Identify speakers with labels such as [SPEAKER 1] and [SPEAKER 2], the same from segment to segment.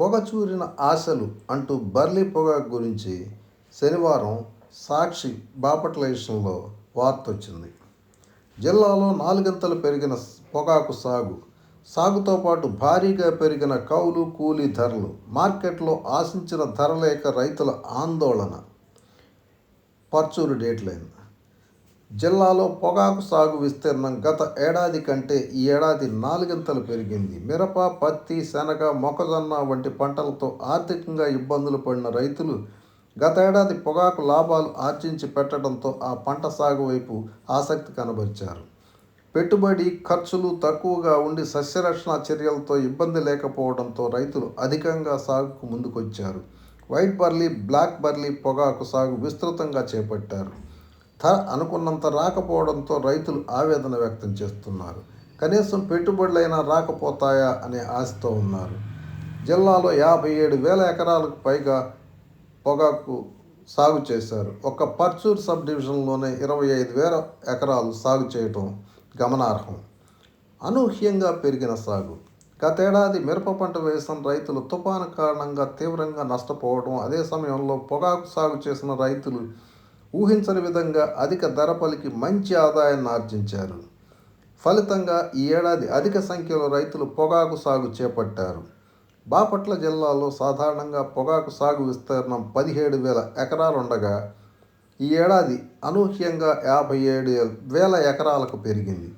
[SPEAKER 1] పొగచూరిన ఆశలు అంటూ బర్లీ పొగాకు గురించి శనివారం సాక్షి బాపట్ల విషయంలో వార్త వచ్చింది జిల్లాలో నాలుగింతలు పెరిగిన పొగాకు సాగు సాగుతో పాటు భారీగా పెరిగిన కౌలు కూలీ ధరలు మార్కెట్లో ఆశించిన ధర లేక రైతుల ఆందోళన. పర్చూరు డేట్లైన్ జిల్లాలో పొగాకు సాగు విస్తీర్ణం గత ఏడాది కంటే ఈ ఏడాది నాలుగింతలు పెరిగింది. మిరప పత్తి శనగ మొక్కజొన్న వంటి పంటలతో ఆర్థికంగా ఇబ్బందులు పడిన రైతులు గతేడాది పొగాకు లాభాలు ఆర్జించి పెట్టడంతో ఆ పంట సాగు వైపు ఆసక్తి కనబరిచారు. పెట్టుబడి ఖర్చులు తక్కువగా ఉండి సస్యరక్షణ చర్యలతో ఇబ్బంది లేకపోవడంతో రైతులు అధికంగా సాగుకు ముందుకొచ్చారు. వైట్ బర్లీ బ్లాక్ బర్లీ పొగాకు సాగు విస్తృతంగా చేపట్టారు. ధర అనుకున్నంత రాకపోవడంతో రైతులు ఆవేదన వ్యక్తం చేస్తున్నారు. కనీసం పెట్టుబడులైనా రాకపోతాయా అనే ఆశతో ఉన్నారు. జిల్లాలో యాభై ఏడు వేల ఎకరాలకు పైగా పొగాకు సాగు చేశారు. ఒక్క పర్చూర్ సబ్ డివిజన్లోనే ఇరవై ఐదు వేల ఎకరాలు సాగు చేయటం గమనార్హం. అనూహ్యంగా పెరిగిన సాగు. గతేడాది మిరప పంట వేసిన రైతులు తుఫాను కారణంగా తీవ్రంగా నష్టపోవడం అదే సమయంలో పొగాకు సాగు చేసిన రైతులు ఊహించని విధంగా అధిక ధర పలికి మంచి ఆదాయాన్ని ఆర్జించారు. ఫలితంగా ఈ ఏడాది అధిక సంఖ్యలో రైతులు పొగాకు సాగు చేపట్టారు. బాపట్ల జిల్లాలో సాధారణంగా పొగాకు సాగు విస్తీర్ణం పదిహేడు వేల ఎకరాలు ఉండగా ఈ ఏడాది అనూహ్యంగా యాభై ఏడు వేల ఎకరాలకు పెరిగింది.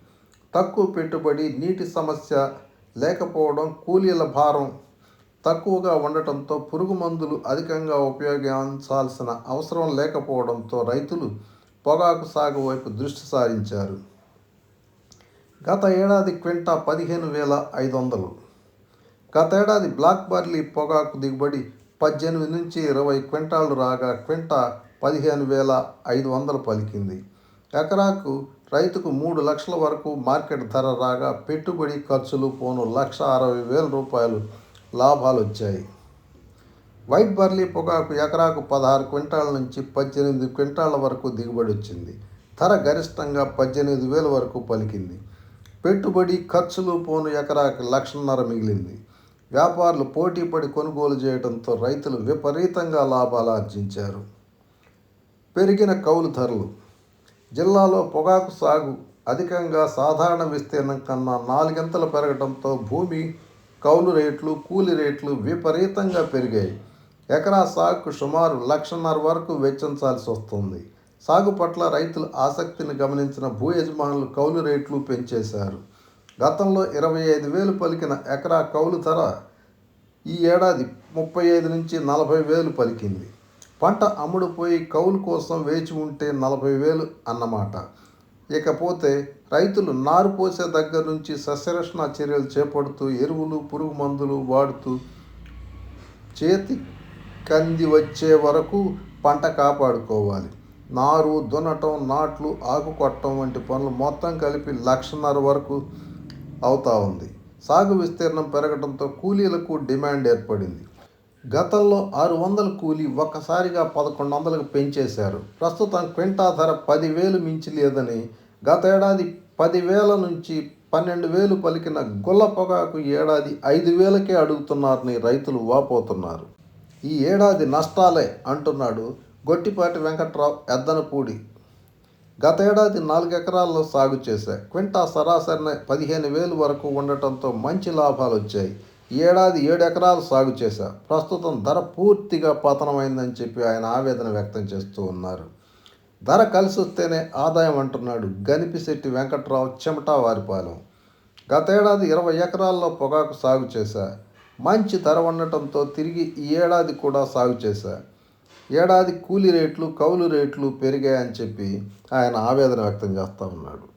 [SPEAKER 1] తక్కువ పెట్టుబడి నీటి సమస్య లేకపోవడం కూలీల భారం తక్కువగా ఉండటంతో పురుగు మందులు అధికంగా ఉపయోగించాల్సిన అవసరం లేకపోవడంతో రైతులు పొగాకు సాగు వైపు దృష్టి సారించారు. గత ఏడాది క్వింటా పదిహేను వేల ఐదు వందలు గతేడాది బ్లాక్ బార్లీ పొగాకు దిగుబడి పద్దెనిమిది నుంచి ఇరవై క్వింటాలు రాగా క్వింటా పదిహేను వేల ఐదు వందలు పలికింది. ఎకరాకు రైతుకు మూడు లక్షల వరకు మార్కెట్ ధర రాగా పెట్టుబడి ఖర్చులు పోను లక్ష అరవై వేల రూపాయలు లాభాలు వచ్చాయి వైట్ బర్లీ పొగాకు ఎకరాకు పదహారు క్వింటాల నుంచి పద్దెనిమిది క్వింటాల వరకు దిగుబడి వచ్చింది ధర గరిష్టంగా పద్దెనిమిది వేల వరకు పలికింది. పెట్టుబడి ఖర్చులు పోను ఎకరాకు లక్షన్నర మిగిలింది. వ్యాపారులు పోటీపడి కొనుగోలు చేయడంతో రైతులు విపరీతంగా లాభాలు ఆర్జించారు. పెరిగిన కౌలు ధరలు. జిల్లాలో పొగాకు సాగు అధికంగా సాధారణ విస్తీర్ణం కన్నా నాలుగింతలు పెరగడంతో భూమి కౌలు రేట్లు కూలి రేట్లు విపరీతంగా పెరిగాయి. ఎకరా సాగుకు సుమారు లక్షన్నర వరకు వెచ్చించాల్సి వస్తుంది. సాగు పట్ల రైతుల ఆసక్తిని గమనించిన భూ యజమానులు కౌలు రేట్లు పెంచేశారు. గతంలో ఇరవై ఐదు వేలు పలికిన ఎకరా కౌలు ధర ఈ ఏడాది ముప్పై ఐదు నుంచి నలభై వేలు పలికింది. పంట అమ్ముడుపోయి కౌలు కోసం వేచి ఉంటే నలభై వేలు అన్నమాట. ఇకపోతే రైతులు నారు పోసే దగ్గర నుంచి సస్యరక్షణ చర్యలు చేపడుతూ ఎరువులు పురుగు మందులు వాడుతూ చేతి కంది వచ్చే వరకు పంట కాపాడుకోవాలి. నారు దున్నటం నాట్లు ఆకు కొట్టడం వంటి పనులు మొత్తం కలిపి లక్షన్నర వరకు అవుతా ఉంది. సాగు విస్తీర్ణం పెరగడంతో కూలీలకు డిమాండ్ ఏర్పడింది. గతంలో ఆరు వందల కూలి ఒక్కసారిగా పదకొండు వందలకు పెంచేశారు. ప్రస్తుతం క్వింటా ధర పదివేలు మించి లేదని గత ఏడాది పదివేల నుంచి పన్నెండు వేలు పలికిన గుల్ల పొగాకు ఏడాది ఐదు వేలకే అడుగుతున్నారని రైతులు వాపోతున్నారు. ఈ ఏడాది నష్టాలే అంటున్నాడు గొట్టిపాటి వెంకట్రావు ఎద్దనపూడి. గత ఏడాది నాలుగు ఎకరాల్లో సాగు చేశా. క్వింటా సరాసరిన పదిహేను వేలు వరకు ఉండటంతో మంచి లాభాలు వచ్చాయి ఏడాది ఏడు ఎకరాలు సాగు చేశా ప్రస్తుతం ధర పూర్తిగా పతనమైందని చెప్పి ఆయన ఆవేదన వ్యక్తం చేస్తూ ఉన్నారు. ధర కలిసి వస్తేనే ఆదాయం అంటున్నాడు గనిపిశెట్టి వెంకట్రావు చెమటా వారిపాలెం. గతేడాది ఇరవై ఎకరాల్లో పొగాకు సాగు చేశా. మంచి ధర ఉండటంతో తిరిగి ఈ ఏడాది కూడా సాగు చేశా. ఏడాది కూలీ రేట్లు కౌలు రేట్లు పెరిగాయని చెప్పి ఆయన ఆవేదన వ్యక్తం చేస్తూ ఉన్నాడు.